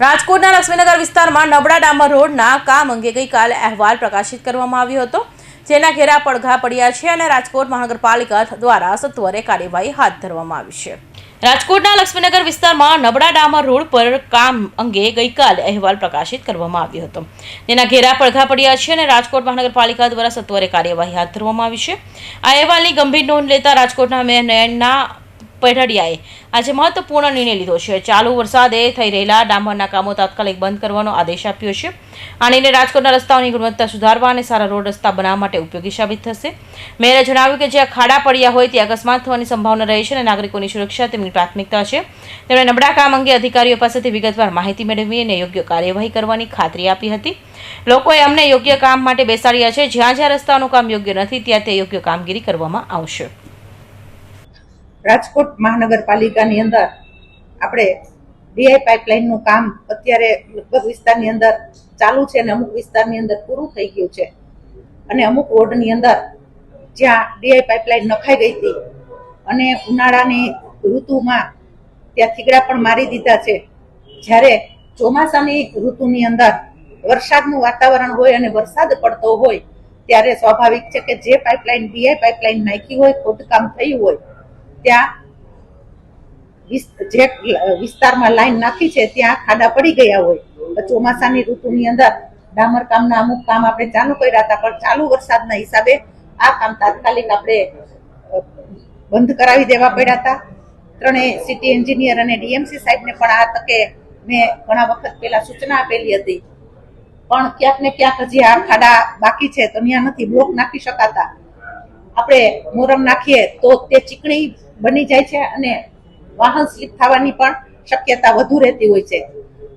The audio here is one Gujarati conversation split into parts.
રાજકોટના લક્ષ્મીનગર વિસ્તારમાં નબળા ડામર રોડના કામ અંગે ગઈકાલે અહેવાલ પ્રકાશિત કરવામાં આવ્યો હતો, જેના ઘેરા પડઘા પડ્યા છે અને રાજકોટ મહાનગરપાલિકા દ્વારા સત્વરે કાર્યવાહી હાથ ધરવામાં આવી છે. રાજકોટના લક્ષ્મીનગર વિસ્તારમાં નબળા ડામર રોડ પર કામ અંગે ગઈકાલે અહેવાલ પ્રકાશિત કરવામાં આવ્યો હતો. જેના ઘેરા પડઘા પડ્યા છે અને રાજકોટ મહાનગરપાલિકા દ્વારા સત્વરે કાર્યવાહી હાથ ધરવામાં આવી છે. આ અહેવાલની ગંભીર નોંધ લેતા રાજકોટના મેયર નયનના પેઢડિયાએ આજે મહત્વપૂર્ણ નિર્ણય લીધો છે. ચાલુ વરસાદે થઈ રહેલા ડામરના કામો તાત્કાલિક બંધ કરવાનો આદેશ આપ્યો છે. આ નિર્ણય રાજકોટના રસ્તાઓની ગુણવત્તા સુધારવા અને સારા રોડ રસ્તા બનાવવા માટે ઉપયોગી સાબિત થશે. મેયરે જણાવ્યું કે જ્યાં ખાડા પડ્યા હોય ત્યાં અકસ્માત થવાની સંભાવના રહે છે અને નાગરિકોની સુરક્ષા તેમની પ્રાથમિકતા છે. તેમણે નબળા કામ અંગે અધિકારીઓ પાસેથી વિગતવાર માહિતી મેળવી અને યોગ્ય કાર્યવાહી કરવાની ખાતરી આપી હતી. લોકોએ અમને યોગ્ય કામ માટે બેસાડ્યા છે. જ્યાં જ્યાં રસ્તાનું કામ યોગ્ય નથી, ત્યાં તે યોગ્ય કામગીરી કરવામાં આવશે. રાજકોટ મહાનગરપાલિકાની અંદર આપણે ડીઆઈ પાઇપલાઇનનું કામ અત્યારે લગભગ વિસ્તારની અંદર ચાલુ છે અને અમુક વિસ્તારની અંદર પૂરું થઈ ગયું છે. અને અમુક વોર્ડની અંદર જ્યાં ડીઆઈ પાઇપલાઇન નખાઈ ગઈ હતી અને ઉનાળાની ઋતુમાં ત્યાં થીગડા પણ મારી દીધા છે. જ્યારે ચોમાસાની ઋતુની અંદર વરસાદનું વાતાવરણ હોય અને વરસાદ પડતો હોય, ત્યારે સ્વાભાવિક છે કે જે પાઇપલાઇન ડીઆઈ પાઇપલાઇન નાખી હોય, ખોદકામ થયું હોય ત્યાં જે વિસ્તારમાં લાઈન નાખી છે, ત્યાં ખાડા પડી ગયા હોય. ચોમાસાની ઋતુની અંદર ડામર કામના અમુક કામ આપણે ચાલુ કર્યા હતા, પણ ચાલુ વરસાદના હિસાબે આ કામ તાત્કાલિક આપણે બંધ કરાવી દેવા પડ્યા હતા. ત્રણેય સિટી એન્જિનિયર અને ડીએમસી સાહેબને પણ આ તકે મેં ઘણા વખત પહેલા સૂચના આપેલી હતી. પણ ક્યાંક ને ક્યાંક હજી આ ખાડા બાકી છે, તો ત્યાં નથી, બ્લોક નાખી શકાતા. આપણે મોરમ નાખીએ તો તે ચીકણી બની જાય છે અને વાહન સ્લીપ થવાની પણ શક્યતા વધુ રહેતી હોય છે.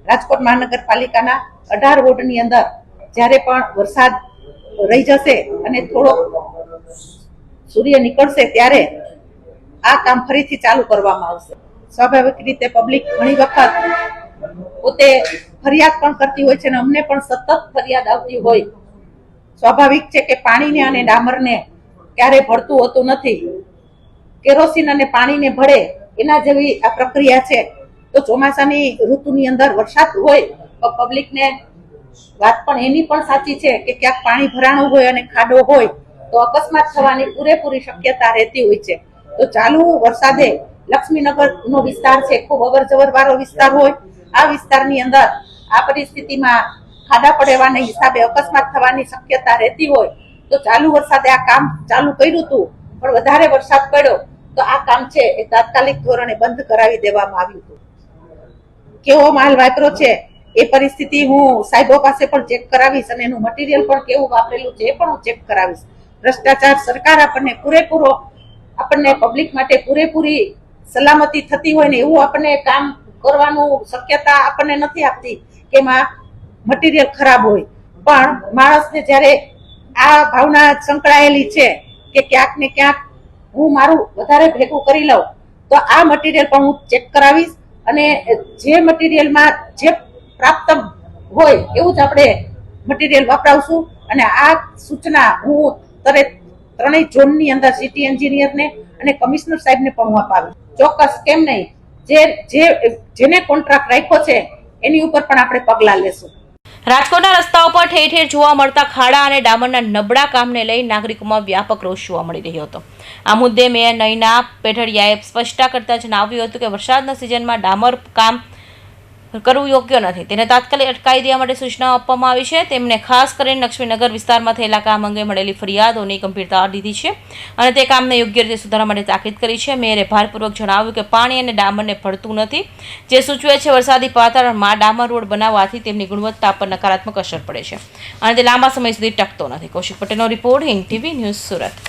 રાજકોટ મહાનગરપાલિકાના અઢાર વોર્ડની અંદર જ્યારે પણ વરસાદ રહી જશે અને થોડો સૂર્ય નીકળશે ત્યારે આ કામ ફરીથી ચાલુ કરવામાં આવશે. સ્વાભાવિક રીતે પબ્લિક ઘણી વખત પોતે ફરિયાદ પણ કરતી હોય છે અને અમને પણ સતત ફરિયાદ આવતી હોય. સ્વાભાવિક છે કે પાણીને અને ડામરને ક્યારે ભળતું હોતું નથી. કેરોસીન અને પાણીને ભળે એના જેવી આ પ્રક્રિયા છે. તો ચોમાસાની ઋતુની અંદર વરસાદ હોય તો પબ્લિકને વાત પણ એની પણ સાચી છે કે ક્યાંક પાણી ભરાણું હોય અને ખાડો હોય તો અકસ્માત થવાની પૂરેપૂરી શક્યતા રહેતી હોય છે. તો ચાલુ વરસાદે લક્ષ્મીનગર નો વિસ્તાર છે, ખૂબ અવર જવર વાળો વિસ્તાર હોય, આ વિસ્તારની અંદર આ પરિસ્થિતિમાં ખાડા પડવાના હિસાબે અકસ્માત થવાની શક્યતા રહેતી હોય તો ચાલુ વરસાદે આ કામ ચાલુ કર્યું હતું, પણ વધારે વરસાદ પડ્યો, તો આ કામ છે એ તાત્કાલિક ધોરણે બંધ કરાવી દેવામાં આવ્યું હતું. કેવો માલ વાપરો છે, એ પરિસ્થિતિ હું સાહેબો પાસે પણ ચેક કરાવીશ અને એનું મટીરિયલ પણ કેવું વાપરેલું છે એ પણ હું ચેક કરાવીશ. ભ્રષ્ટાચાર સરકાર આપણને પૂરેપૂરો, આપણને પબ્લિક માટે પૂરેપૂરી સલામતી થતી હોય ને એવું આપણને કામ કરવાનું શક્યતા આપણને નથી આપતી, કે એમાં મટીરિયલ ખરાબ હોય. પણ માણસને જ્યારે આ ભાવના સંકળાયેલી છે કે ક્યાંક ને ક્યાંક હું મારું વધારે ભેગું કરી લઉં, તો આ મટીરિયલ પણ હું ચેક કરાવીશ અને જે મટીરિયલમાં જે પ્રાપ્ત હોય એવું જ આપણે મટીરિયલ વાપરાવશું. અને આ સૂચના હું તરત ત્રણેય ઝોનની અંદર સિટી એન્જિનિયરને અને કમિશનર સાહેબને પણ હું અપાવીશ. ચોક્કસ કેમ નહીં, જે જે, જેને કોન્ટ્રાક્ટ રાખ્યો છે, એની ઉપર પણ આપણે પગલાં લેશું. રાજકોટના રસ્તાઓ પર ઠેર ઠેર જોવા મળતા ખાડા અને ડામરના નબળા કામને લઈ નાગરિકોમાં વ્યાપક રોષ જોવા મળી રહ્યો હતો. આ મુદ્દે મેયર નયના પેઠળિયાએ સ્પષ્ટતા કરતા જણાવ્યું હતું કે વરસાદના સિઝનમાં ડામર કામ કરવું યોગ્ય નથી. તેને તાત્કાલિક અટકાવી દેવા માટે સૂચનાઓ આપવામાં આવી છે. તેમને ખાસ કરીને લક્ષ્મીનગર વિસ્તારમાં થયેલા કામ અંગે મળેલી ફરિયાદોની ગંભીરતા લીધી છે અને તે કામને યોગ્ય રીતે સુધારવા માટે તાકીદ કરી છે. મેયરે ભારપૂર્વક જણાવ્યું કે પાણી અને ડામરને ભળતું નથી. જે સૂચવે છે, વરસાદી વાતાવરણમાં ડામર રોડ બનાવવાથી તેમની ગુણવત્તા પર નકારાત્મક અસર પડે છે અને તે લાંબા સમય સુધી ટકતો નથી. કૌશિક પટેલનો report Hind TV news Surat.